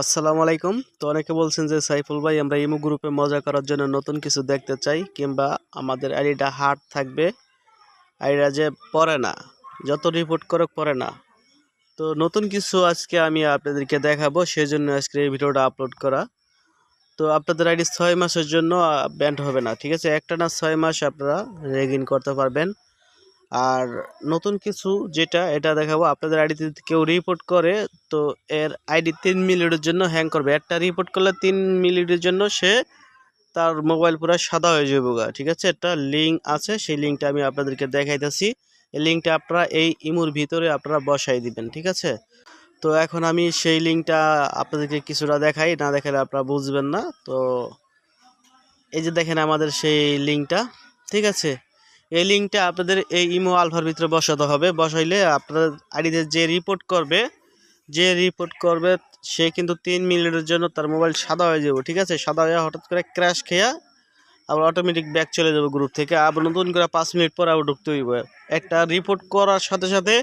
আসসালামু আলাইকুম। তো অনেকে বলছেন যে, সাইফুল ভাই, আমরা ইমো গ্রুপে মজা করার জন্য নতুন কিছু দেখতে চাই কিংবা আমাদের আইডিটা হার্ড থাকবে, আইডিটা যে পড়ে না, যত রিপোর্ট করে পড়ে না। তো নতুন কিছু আজকে আমি আপনাদেরকে দেখাবো সেই জন্য আজকে এই ভিডিওটা আপলোড করা। তো আপনাদের আইডি ছয় মাসের জন্য ব্যান্ড হবে না, ঠিক আছে? একটা না ছয় মাস আপনারা রেগিন করতে পারবেন। আর নতুন কিছু যেটা, এটা দেখাবো। আপনাদের আইডিতে কেউ রিপোর্ট করে, তো এর আইডি তিন মিনিটের জন্য হ্যাং করবে। একটা রিপোর্ট করলে তিন মিনিটের জন্য সে তার মোবাইল পুরো সাদা হয়ে যাবে গা, ঠিক আছে? একটা লিঙ্ক আছে, সেই লিঙ্কটা আমি আপনাদেরকে দেখাইতেছি। এই লিঙ্কটা আপনারা এই ইমুর ভিতরে আপনারা বসাই দিবেন, ঠিক আছে? তো এখন আমি সেই লিঙ্কটা আপনাদেরকে কিছুটা দেখাই, না দেখালে আপনারা বুঝবেন না। তো এই যে দেখেন আমাদের সেই লিঙ্কটা ঠিক আছে? এই লিঙ্কটা আপনাদের এই ইমো আলফার ভিতরে বসাতে হবে। বসাইলে আপনার আইডিতে যে রিপোর্ট করবে, যে রিপোর্ট করবে, সে কিন্তু তিন মিনিটের জন্য তার মোবাইল সাদা হয়ে যাবে, ঠিক আছে? সাদা হয়ে হঠাৎ করে ক্র্যাশ খেয়া আবার অটোমেটিক ব্যাক চলে যাবে গ্রুপ থেকে। আবার নতুন করে পাঁচ মিনিট পর আবার ঢুকতে হইবে। একটা রিপোর্ট করার সাথে সাথে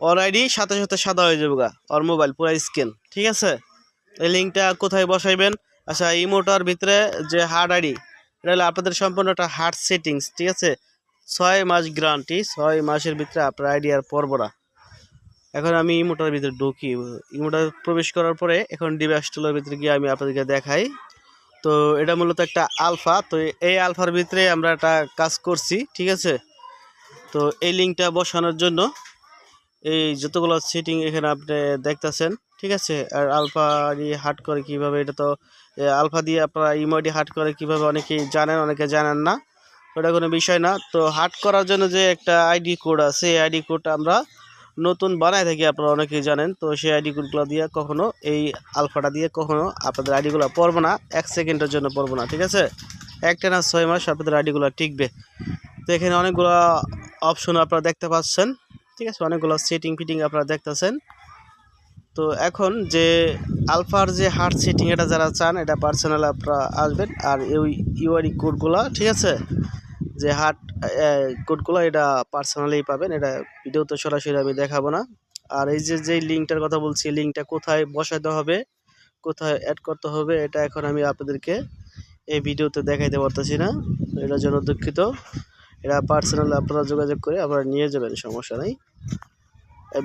ওর আইডি সাথে সাথে সাদা হয়ে যাবে গা, ওর মোবাইল পুরো স্ক্যান ঠিক আছে? এই লিঙ্কটা কোথায় বসাইবেন? আচ্ছা ইমোটার ভিতরে যে হার্ড আইডি এটা হলো আপনাদের সম্পূর্ণ একটা হার্ড সেটিংস ঠিক আছে? ছয় মাস গ্যারান্টি ছয় মাসের ভিতরে আপনার আইডি আর পড়ব না। এখন আমি ইমোটার ভিতরে ঢুকি। ইমোটার প্রবেশ করার পরে এখন ডিভাইস টুলের ভিতরে গিয়ে আমি আপনাদেরকে দেখাই। তো এটা মূলত একটা আলফা তো এই আলফার ভিতরে আমরা একটা কাজ করছি, ঠিক আছে? তো এই লিঙ্কটা বসানোর জন্য এই যতগুলো সেটিং এখানে আপনি দেখতেছেন, ঠিক আছে? আর আলফা দিয়ে হাট করে কীভাবে এটা তো আলফা দিয়ে আপনারা ইমোডি হাট করে কীভাবে অনেকেই জানেন, অনেকে জানেন না। ওটা কোনো বিষয় না। তো হাট করার জন্য যে একটা আইডি কোড আছে, এই আইডি কোডটা আমরা নতুন বানায় থাকি, আপনারা অনেকেই জানেন। তো সেই আইডি কোডগুলো দিয়ে কখনো, এই আলফাটা দিয়ে কখনো আপনাদের আইডিগুলো পড়ব না। এক সেকেন্ডের জন্য পড়ব না, ঠিক আছে? একটা না ছয় মাস আপনাদের আইডিগুলো টিকবে। তো এখানে অনেকগুলো অপশন আপনারা দেখতে পাচ্ছেন। ঠিক আছে, অনেকগুলো সেটিং ফিটিং আপনারা দেখতেছেন। তো এখন যে আলফার যে হার্ড সেটিং এটা যারা চান, এটা পার্সোনাল আপনারা আসবেন। আর এই ইউআরই কোডগুলো ঠিক আছে? যে হার্ড কোডগুলো এটা পার্সোনালি পাবেন, এটা ভিডিওতে সরাসরি আমি দেখাবো না। আর এই যে যে লিঙ্কটার কথা বলছি লিঙ্কটা কোথায় বসাতে হবে, কোথায় অ্যাড করতে হবে, এটা এখন আমি আপনাদেরকে এই ভিডিওতে দেখাইতে পারতেছি না। এটার জন্য দুঃখিত। এটা পার্সোনাল আপনারা যোগাযোগ করে আপনারা নিয়ে যাবেন, সমস্যা নেই।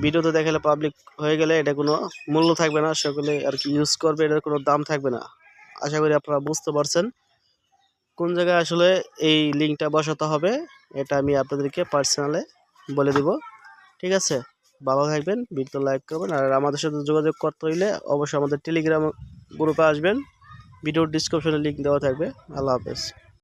ভিডিওতে দেখালে পাবলিক হয়ে গেলে এটা কোনো মূল্য থাকবে না, সকলে আর কি ইউজ করবে, এটার কোনো দাম থাকবে না। আশা করি আপনারা বুঝতে পারছেন কোন জায়গায় আসলে এই লিঙ্কটা বসাতে হবে, এটা আমি আপনাদেরকে পার্সোনালে বলে দিব। ঠিক আছে? ভালো থাকবেন ভিডিও লাইক করবেন, আর আমাদের সাথে যোগাযোগ করতে হইলে অবশ্যই আমাদের টেলিগ্রাম গ্রুপে আসবেন। ভিডিওর ডিসক্রিপশনে লিঙ্ক দেওয়া থাকবে। আল্লাহ হাফেজ।